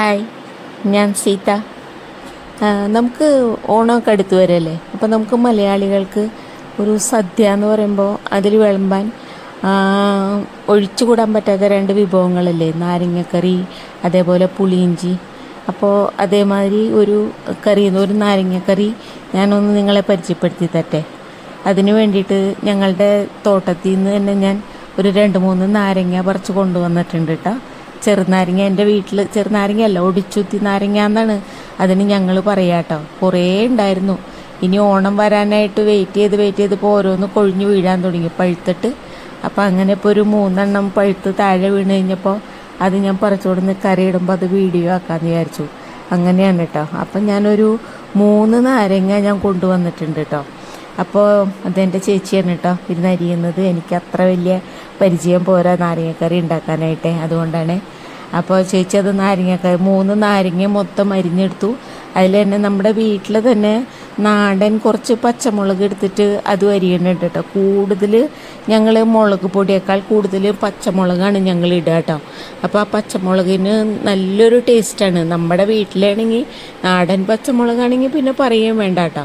Hi ഞാൻ സീത. നമുക്ക് ഓണമൊക്കെ അടുത്ത് വരല്ലേ? അപ്പോൾ നമുക്ക് മലയാളികൾക്ക് ഒരു സദ്യ എന്ന് പറയുമ്പോൾ അതിൽ വിളമ്പാൻ ഒഴിച്ചുകൂടാൻ പറ്റാത്ത രണ്ട് വിഭവങ്ങളല്ലേ? നാരങ്ങക്കറി അതേപോലെ പുളിയിഞ്ചി. അപ്പോൾ അതേമാതിരി ഒരു കറി ഒരു നാരങ്ങക്കറി ഞാനൊന്ന് നിങ്ങളെ പരിചയപ്പെടുത്തി തട്ടെ അതിന് വേണ്ടിയിട്ട് ഞങ്ങളുടെ തോട്ടത്തിൽ നിന്ന് തന്നെ ഞാൻ ഒരു രണ്ട് മൂന്ന് നാരങ്ങ പറിച്ച് കൊണ്ടുവന്നിട്ടുണ്ട് കേട്ടോ. ചെറുനാരങ്ങ എന്റെ വീട്ടിൽ ചെറുനാരങ്ങ അല്ല ഒടിച്ചുത്തി നാരങ്ങ എന്നാണ് അതിന് ഞങ്ങൾ പറയാട്ടോ കുറേ ഉണ്ടായിരുന്നു ഇനി ഓണം വരാനായിട്ട് വെയിറ്റ് ചെയ്ത് വെയിറ്റ് ചെയ്തപ്പോൾ ഓരോന്ന് കൊഴിഞ്ഞു വീഴാൻ തുടങ്ങി. പഴുത്തിട്ട് അപ്പോൾ അങ്ങനെ ഇപ്പോൾ ഒരു മൂന്നെണ്ണം പഴുത്ത് താഴെ വീണ് കഴിഞ്ഞപ്പോൾ അത് ഞാൻ പറിച്ചുകൊടുന്ന് കറി ഇടുമ്പോൾ അത് വീഡിയോ ആക്കാമെന്ന് വിചാരിച്ചു. അങ്ങനെയാണ് കേട്ടോ അപ്പം ഞാനൊരു മൂന്ന് നാരങ്ങ ഞാൻ കൊണ്ടുവന്നിട്ടുണ്ട് കേട്ടോ അപ്പോൾ അതെന്റെ ചേച്ചിയാണ് കേട്ടോ ഇരുന്ന് അരിയുന്നത് എനിക്ക് അത്ര വലിയ പരിചയം പോരാ നാരങ്ങക്കറി ഉണ്ടാക്കാനായിട്ട്. അതുകൊണ്ടാണ്. അപ്പോൾ ചേച്ചി അത് നാരങ്ങക്കറി മൂന്ന് നാരങ്ങ മൊത്തം അരിഞ്ഞെടുത്തു. അതിൽ തന്നെ നമ്മുടെ വീട്ടിൽ തന്നെ നാടൻ കുറച്ച് പച്ചമുളക് എടുത്തിട്ട് അത് അരിയണുണ്ട് കേട്ടോ. കൂടുതൽ ഞങ്ങൾ മുളക് പൊടിയേക്കാൾ കൂടുതൽ പച്ചമുളകാണ് ഞങ്ങൾ ഇടുക കേട്ടോ. അപ്പോൾ ആ പച്ചമുളകിന് നല്ലൊരു ടേസ്റ്റാണ് നമ്മുടെ വീട്ടിലാണെങ്കിൽ നാടൻ പച്ചമുളകാണെങ്കിൽ പിന്നെ പറയുകയും വേണ്ട കേട്ടോ.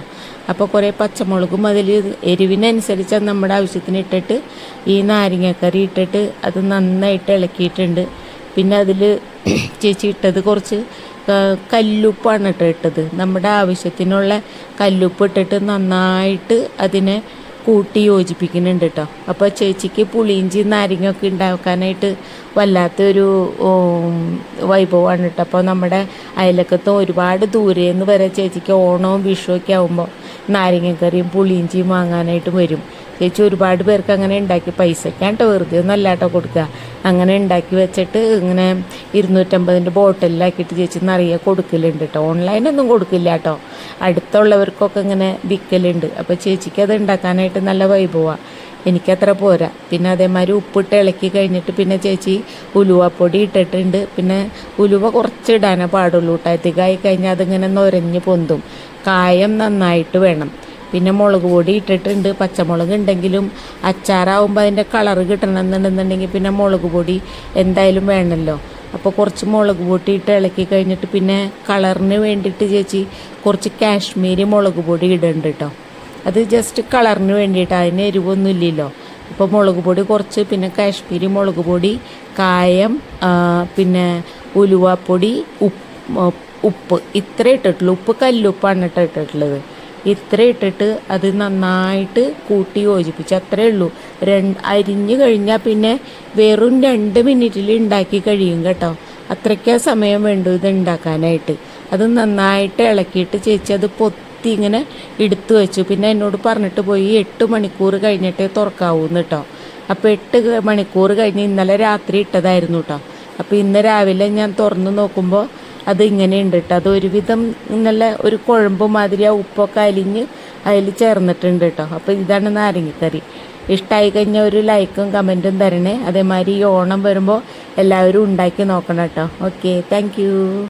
അപ്പോൾ കുറേ പച്ചമുളകും അതിൽ എരിവിനനുസരിച്ച് നമ്മുടെ ആവശ്യത്തിന് ഇട്ടിട്ട് ഈ നാരങ്ങക്കറി ഇട്ടിട്ട് അത് നന്നായിട്ട് ഇളക്കിയിട്ടുണ്ട്. പിന്നെ അതിൽ ചേച്ചി ഇട്ടത് കുറച്ച് കല്ലുപ്പാണ് കേട്ടോ ഇട്ടത്. നമ്മുടെ ആവശ്യത്തിനുള്ള കല്ലുപ്പ് ഇട്ടിട്ട് നന്നായിട്ട് അതിനെ കൂട്ടി യോജിപ്പിക്കുന്നുണ്ട് കേട്ടോ. അപ്പോൾ ചേച്ചിക്ക് പുളിയിഞ്ചി നാരങ്ങയൊക്കെ ഉണ്ടാക്കാനായിട്ട് വല്ലാത്തൊരു വൈഭവമാണ് കേട്ടോ. അപ്പോൾ നമ്മുടെ അയലക്കത്തും ഒരുപാട് ദൂരേന്ന് വരെ ചേച്ചിക്ക് ഓണവും വിഷുവൊക്കെ ആകുമ്പോൾ നാരങ്ങക്കറിയും പുളിയിഞ്ചിയും വാങ്ങാനായിട്ട് വരും. ചേച്ചി ഒരുപാട് പേർക്ക് അങ്ങനെ ഉണ്ടാക്കി പൈസയ്ക്കാണ് കേട്ടോ വെറുതെ ഒന്നും അല്ല കേട്ടോ കൊടുക്കുക. അങ്ങനെ ഉണ്ടാക്കി വെച്ചിട്ട് ഇങ്ങനെ ഇരുന്നൂറ്റമ്പതിന്റെ ബോട്ടിലാക്കിയിട്ട് ചേച്ചി നിറയെ കൊടുക്കലുണ്ട് കേട്ടോ. ഓൺലൈനൊന്നും കൊടുക്കില്ല കേട്ടോ. അടുത്തുള്ളവർക്കൊക്കെ ഇങ്ങനെ വിൽക്കലുണ്ട്. അപ്പോൾ ചേച്ചിക്ക് അത് ഉണ്ടാക്കാനായിട്ട് നല്ല വൈഭവമാണ് എനിക്കത്ര പോരാ. പിന്നെ അതേമാതിരി ഉപ്പിട്ട് ഇളക്കി കഴിഞ്ഞിട്ട് പിന്നെ ചേച്ചി ഉലുവപ്പൊടി ഇട്ടിട്ടുണ്ട്. പിന്നെ ഉലുവ കുറച്ച് ഇടാനേ പാടുള്ളൂ കേട്ടോ. കഴിഞ്ഞാൽ അതിങ്ങനെ നൊരഞ്ഞ് പൊന്തും. കായം നന്നായിട്ട് വേണം. പിന്നെ മുളക് പൊടി ഇട്ടിട്ടുണ്ട് പച്ചമുളക് ഉണ്ടെങ്കിലും അച്ചാറാവുമ്പോൾ അതിന്റെ കളറ് കിട്ടണമെന്നുണ്ടെന്നുണ്ടെങ്കിൽ പിന്നെ മുളക് പൊടി എന്തായാലും വേണമല്ലോ അപ്പോൾ കുറച്ച് മുളക് പൊടി ഇട്ട് ഇളക്കി കഴിഞ്ഞിട്ട് പിന്നെ കളറിന് വേണ്ടിയിട്ട് ചേച്ചി കുറച്ച് കാശ്മീരി മുളക് പൊടി ഇടുന്നുണ്ട് കേട്ടോ അത് ജസ്റ്റ് കളറിന് വേണ്ടിയിട്ട് അതിന് എരിവൊന്നും ഇല്ലല്ലോ. അപ്പോൾ മുളക് പൊടി കുറച്ച് പിന്നെ കാശ്മീരി മുളക് പൊടി കായം പിന്നെ ഉലുവാപ്പൊടി ഉപ്പ് ഉപ്പ്. ഇത്ര ഇട്ടിട്ടുള്ളൂ. ഉപ്പ് കല്ലുപ്പാണ് ഇട്ടിട്ടുള്ളത്. ഇത്ര ഇട്ടിട്ട് അത് നന്നായിട്ട് കൂട്ടി യോജിപ്പിച്ച് അത്രേ ഉള്ളൂ. രണ്ട് അരിഞ്ഞു കഴിഞ്ഞാൽ പിന്നെ വെറും രണ്ട് മിനിറ്റിൽ ഉണ്ടാക്കി കഴിയും കേട്ടോ. അത്രയ്ക്കാ സമയം വേണ്ടു ഇത് ഉണ്ടാക്കാനായിട്ട്. അത് നന്നായിട്ട് ഇളക്കിയിട്ട് ചേച്ചി അത് പൊത്തി ഇങ്ങനെ എടുത്തു വെച്ചു. പിന്നെ എന്നോട് പറഞ്ഞിട്ട് പോയി എട്ട് മണിക്കൂർ കഴിഞ്ഞിട്ടേ തുറക്കാവൂന്ന് കേട്ടോ അപ്പോൾ എട്ട് മണിക്കൂർ കഴിഞ്ഞ് ഇന്നലെ രാത്രി ഇട്ടതായിരുന്നു കേട്ടോ അപ്പോൾ ഇന്ന് രാവിലെ ഞാൻ തുറന്നു നോക്കുമ്പോൾ അത് ഇങ്ങനെ ഉണ്ട് കേട്ടോ അത് ഒരുവിധം നല്ല ഒരു കുഴമ്പ് മാതിരി ആ ഉപ്പൊക്കെ അലിഞ്ഞ് അതിൽ ചേർന്നിട്ടുണ്ട് കേട്ടോ അപ്പോൾ ഇതാണ് നാരങ്ങക്കറി. ഇഷ്ടമായി കഴിഞ്ഞാൽ ഒരു ലൈക്കും കമന്റും തരണേ. അതേമാതിരി ഈ ഓണം വരുമ്പോൾ എല്ലാവരും ഉണ്ടാക്കി നോക്കണം കേട്ടോ ഓക്കെ താങ്ക്